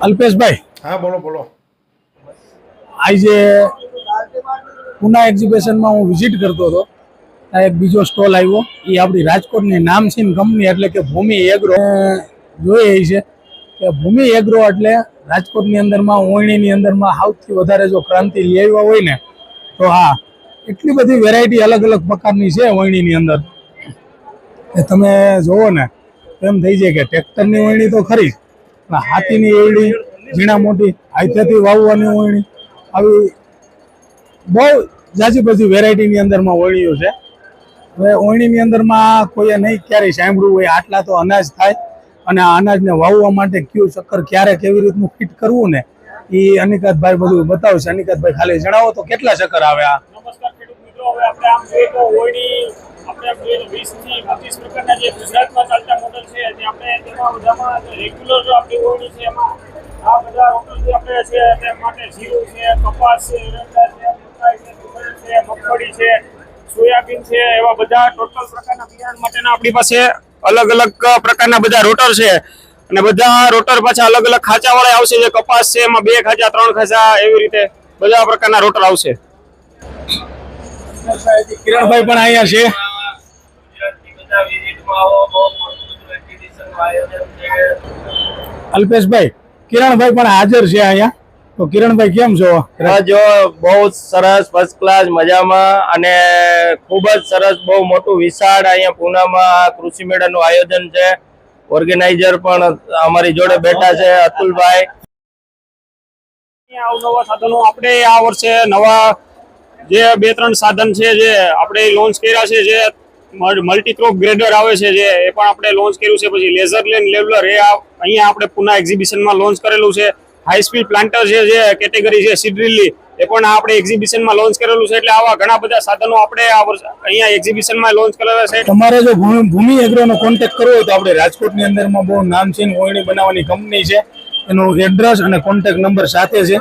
અલ્પેશભાઈ હા બોલો બોલો. આજે પુના એક્ઝિબિશનમાં હું વિઝિટ કરતો હતો. એક બીજો સ્ટોલ આવ્યો. એ આપણી રાજકોટની નામસીન કંપની એટલે કે ભૂમિ એગ્રો જોઈએ એ છે. કે ભૂમિ એગ્રો એટલે રાજકોટની અંદરમાં ઓયણીની અંદરમાં સૌથી વધારે જો ક્રાંતિ લઈ આવ્યા હોય ને તો હા એટલી બધી વેરાયટી અલગ અલગ પ્રકારની છે ઓયણીની અંદર. એ તમે જોવો ને એમ થઈ જાય કે ટ્રેક્ટરની ઓયણી તો ખરી જ. હાથીની ઓયણી ઝીણા મોટી, હાથેથી વાવવાની ઓયણી આવી બહુ જાજી બધી વેરાયટીની અંદરમાં ઓયણીઓ છે. હવે ઓયણીની અંદરમાં કોઈએ નહીં, ક્યારેય સાંભળ્યું હોય, આટલા તો અનાજ થાય. અને આ અનાજને વાવવા માટે કયું ચક્કર ક્યારે કેવી રીતનું ફિટ કરવું ને, એ અનિકાતભાઈ બધું બતાવશે. અનિકાતભાઈ, ખાલી જણાવો તો કેટલા ચક્કર આવે આ? આપણે આમ જોઈએ તો હોળી આપણે આમ જોઈએ તો વીસથી પચીસ પ્રકારના જે ગુજરાતમાં બધામાં રેગ્યુલર જો આપણી હોળી છે એમાં આ બધા રોટલ જે આપણે છે તે માટે જીરું છે કપાસ છે એરંડા છે મકાઈ છે તુવેર છે મગફળી છે સોયાબીન છે એવા બધા ટોટલ પ્રકારના બિયારણ માટેના આપણી પાસે અલગ અલગ પ્રકારના બધા રોટર છે. અને બધા રોટર પાછા અલગ અલગ ખાંચા વાળા આવશે જે કપાસ છે એમાં બે ખાંચા ત્રણ ખાંચા એવી રીતે બધા પ્રકારના રોટર આવશે. કિરણભાઈ પણ અહીંયા છે. અલ્પેશભાઈ કિરણભાઈ પણ હાજર છે અહીંયા. તો કિરણભાઈ કેમ છો? હા જો બહુ જ સરસ ફર્સ્ટ ક્લાસ મજામાં અને ખૂબ જ સરસ બહુ મોટું વિશાળ અહીંયા પૂનામાં કૃષિ મેળાનું આયોજન છે. ઓર્ગેનાઇઝર પણ અમારી જોડે બેઠા છે અતુલભાઈ. અવનવા સાધનો આપણે આ વર્ષે નવા જે બે ત્રણ સાધન છે જે આપણે લોન્ચ કર્યા છે જે મલ્ટીક્રોપ ગ્રેડર આવે છે જે એ પણ આપણે લોન્ચ કર્યું છે પછી લેઝર લેન લેવલર એ અહીંયા આપણે પુના એક્ઝિબિશનમાં લોન્ચ કરેલું છે. હાઈ સ્પીડ પ્લાન્ટર છે જે કેટેગરી છે સિડ્રીલી એ પણ આપણે એક્ઝિબિશનમાં લોન્ચ કરેલું છે એટલે આવા ઘણા બધા સાધનો આપણે અહીંયા એક્ઝિબિશનમાં લોન્ચ કરેલા છે. તમારે જો ભૂમિ એગ્રોનો કોન્ટેક્ટ કરવો હોય તો આપણે રાજકોટની અંદરમાં બહુ નામચીન ઓયણી બનાવવાની કંપની છે. એનું એડ્રેસ અને કોન્ટેક્ટ નંબર સાથે છે.